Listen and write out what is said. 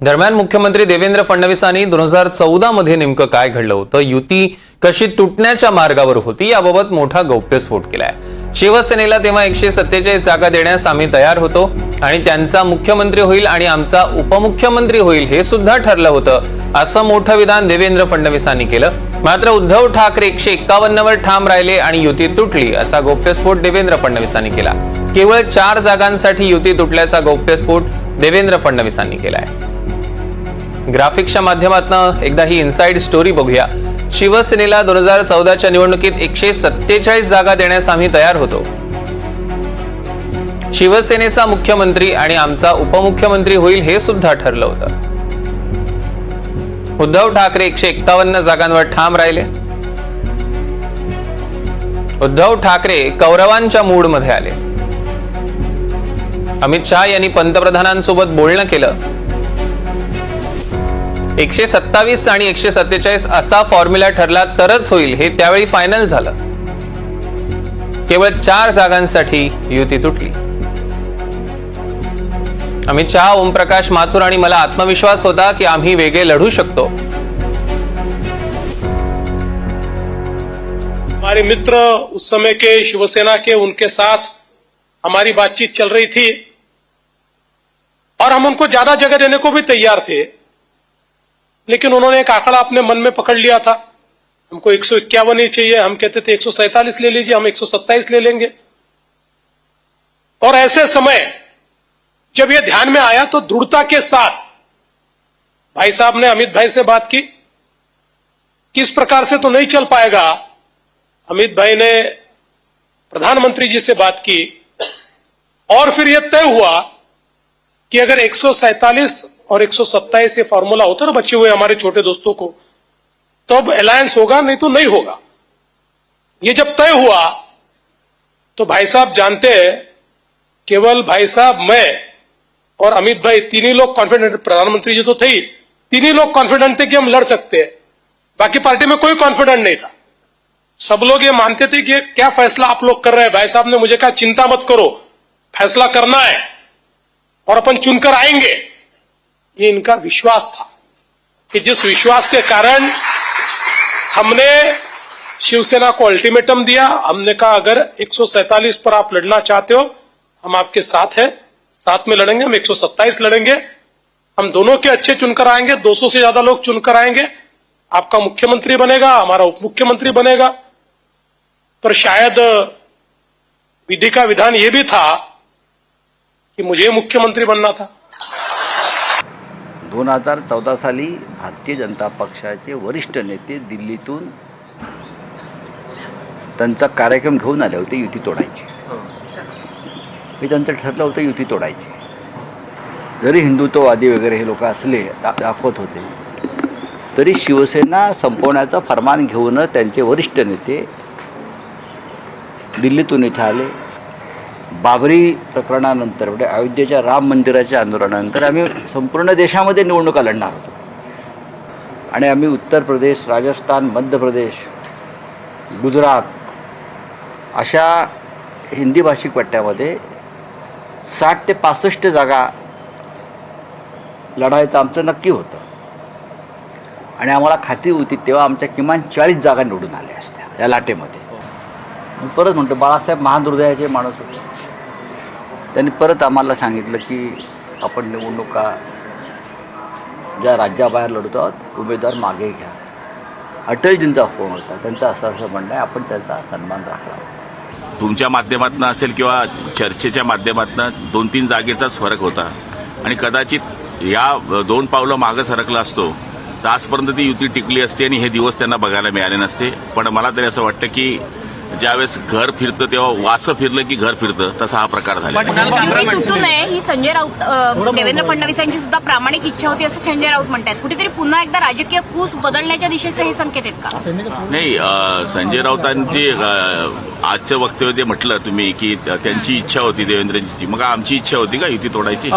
दरम्यान मुख्यमंत्री देवेंद्र फडणवीसांनी दोन हजार चौदा मध्ये नेमकं काय घडलं होतं युती कशी तुटण्याच्या मार्गावर होती याबाबत मोठा गौप्यस्फोट केलाय. शिवसेनेला तेव्हा एकशे सत्तेचाळीस जागा देण्यास आम्ही तयार होतो आणि त्यांचा मुख्यमंत्री होईल आणि आमचा उपमुख्यमंत्री होईल हे सुद्धा ठरलं होतं असं मोठं विधान देवेंद्र फडणवीसांनी केलं. मात्र उद्धव ठाकरे एकशे एक्कावन्नवर ठाम राहिले आणि युती तुटली असा गौप्यस्फोट देवेंद्र फडणवीसांनी केला. केवळ चार जागांसाठी युती तुटल्याचा गौप्यस्फोट देवेंद्र फडणवीसांनी केलाय. ग्राफिक्सच्या माध्यमातून एकदा ही इनसाइड स्टोरी बघूया. शिवसेनेला दोन हजार चौदाच्या निवडणुकीत एकशे सत्तेचाळीस जागा देण्यास आम्ही तयार होतो. शिवसेनेचा मुख्यमंत्री आणि आमचा उपमुख्यमंत्री होईल हे सुद्धा ठरलं होतं. उद्धव ठाकरे एकशे एक्कावन्न जागांवर ठाम राहिले. उद्धव ठाकरे कौरवांच्या मूडमध्ये आले. अमित शहा यांनी पंतप्रधानांसोबत बोलणं केलं. एकशे सत्तावीस आणि एकशे सत्तेचाळीस असा फॉर्म्युला ठरला तरच होईल हे त्यावेळी फायनल झालं. केवळ चार जागांसाठी युती तुटली. अमित शहा ओमप्रकाश माथुर आणि मला आत्मविश्वास होता की आम्ही वेगळे लढू शकतो. हमारे मित्र उस समय के शिवसेना के उनके साथ हमारी बातचीत चल रही थी और हम उनको ज्यादा जगह देने को भी तैयार थे। लेकिन उन्होंने एक आंकड़ा अपने मन में पकड़ लिया था। हमको एक सौ इक्यावन ही चाहिए। हम कहते थे एक ले लीजिए, हम एक सौ सत्ताईस ले लेंगे। और ऐसे समय जब यह ध्यान में आया तो दृढ़ता के साथ भाई साहब ने अमित भाई से बात की। किस प्रकार से तो नहीं चल पाएगा? अमित भाई ने प्रधानमंत्री जी से बात की और फिर यह तय हुआ कि अगर 147 और 127 ये फॉर्मूला होता ना बचे हुए हमारे छोटे दोस्तों को तो अलायंस होगा, नहीं तो नहीं होगा। ये जब तय हुआ तो भाई साहब जानते हैं, केवल भाई साहब मैं और अमित भाई, तीन ही लोग कॉन्फिडेंट प्रधानमंत्री जी तो थे ही। तीन ही लोग कॉन्फिडेंट थे कि हम लड़ सकते हैं। बाकी पार्टी में कोई कॉन्फिडेंट नहीं था। सब लोग ये मानते थे कि क्या फैसला आप लोग कर रहे हैं। भाई साहब ने मुझे कहा, चिंता मत करो, फैसला करना है और अपन चुनकर आएँगे। ये इनका विश्वास था कि जिस विश्वास के कारण हमने शिवसेना को अल्टीमेटम दिया, हमने कहा, अगर 147 पर आप लड़ना चाहते हो, हम आपके साथ हैं, साथ में लड़ेंगे, हम 127 लड़ेंगे, हम दोनों के अच्छे चुनकर आएँगे 200 से ज़्यादा लोग चुनकर आएँगे, आपका मुख्यमंत्री बनेगा, हमारा उप मुख्यमंत्री बनेगा। पर शायद विधि का विधान यह भी था कि मुझे मुख्यमंत्री बनना था। दोन हजार चौदा साली भारतीय जनता पक्षाचे वरिष्ठ नेते दिल्लीतून त्यांचा कार्यक्रम घेऊन आले होते युती तोडायची. हे. त्यांचं ठरलं होतं युती तोडायची. जरी हिंदुत्ववादी वगैरे हे लोक असले दा दाखवत होते तरी शिवसेना संपवण्याचं फरमान घेऊन त्यांचे वरिष्ठ नेते दिल्लीतून इथे आले. बाबरी प्रकरणानंतर म्हणजे अयोध्येच्या राम मंदिराच्या आंदोलनानंतर आम्ही संपूर्ण देशामध्ये निवडणुका लढणार होतो. आणि आम्ही उत्तर प्रदेश राजस्थान मध्य प्रदेश गुजरात अशा हिंदी भाषिक पट्ट्यामध्ये साठ ते पासष्ट जागा लढायचं आमचं नक्की होतं. आणि आम्हाला खात्री होती तेव्हा आमच्या किमान चाळीस जागा निवडून आल्या असत्या या लाटेमध्ये. परत म्हणतो बाळासाहेब महाहृदयाचे माणूस होते. त्यांनी परत आम्हाला सांगितलं की आपण निवडणुका ज्या राज्याबाहेर लढतो आहोत उमेदवार मागे घ्या. अटलजींचा फोन होता. त्यांचं असं असं म्हणणं आहे. आपण त्यांचा सन्मान राखावा तुमच्या माध्यमातून असेल किंवा चर्चेच्या माध्यमातून दोन तीन जागेचाच फरक होता. आणि कदाचित या दोन पावलं मागं सरकला असतो तर आजपर्यंत ती युती टिकली असते आणि हे दिवस त्यांना बघायला मिळाले नसते. पण मला तरी असं वाटतं की ज्यावेळेस घर फिरतं तेव्हा वासं फिरलं की घर फिरतं तसा हा प्रकार झाला युती तुटू नये ही संजय राऊत देवेंद्र फडणवीसांची सुद्धा प्रामाणिक इच्छा होती असं संजय राऊत म्हणतात कुठेतरी पुन्हा एकदा राजकीय कूस बदलण्याच्या दिशेचे हे संकेत आहेत का? नाही संजय राऊतांची आजचं वक्तव्य ते म्हटलं तुम्ही की त्यांची इच्छा होती देवेंद्रजींची. मग आमची इच्छा होती का युती तोडायची?